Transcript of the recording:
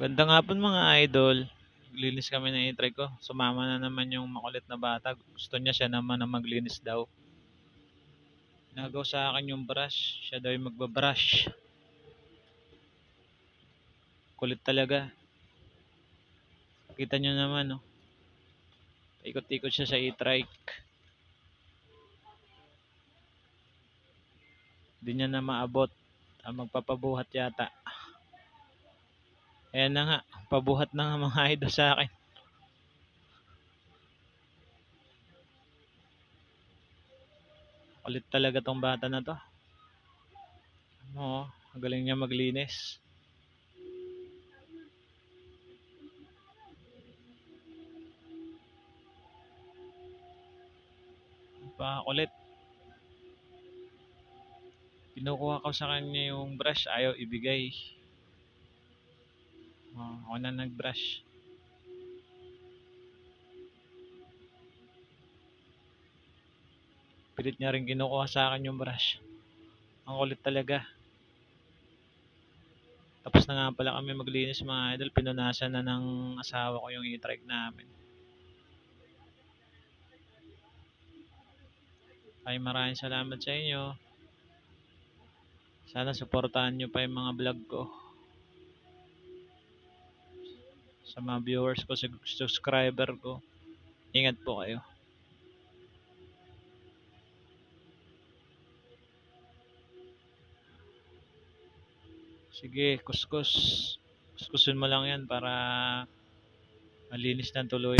Magandang hapon mga idol. Maglinis kami ng e-trike ko. Sumama na naman yung makulit na bata. Gusto niya siya naman na maglinis daw. Nagaw sa akin yung brush. Siya daw yung magbabrush. Kulit talaga. Kita nyo naman, no? Ikot-ikot siya sa e-trike. Hindi niya na maabot. Ah, magpapabuhat yata. Ayan na nga, pabuhat na nga mga idol sa akin. Kulit talaga tong bata na to. Oo, ang galing niya maglinis. Pakulit. Kinukuha ko sa kanya yung brush, ayaw ibigay. Oh, ako na nag-brush. Pilit niya rin kinukuha sa akin yung brush. Ang kulit talaga. Tapos na nga pala kami maglinis mga idol. Pinunasan na ng asawa ko yung e-trike namin. Ay maraming salamat sa inyo. Sana suportahan nyo pa yung mga vlog ko. Sa mga viewers ko, sa subscriber ko. Ingat po kayo. Sige, kuskus. Kuskusin mo lang yan para malinis ng tuloy.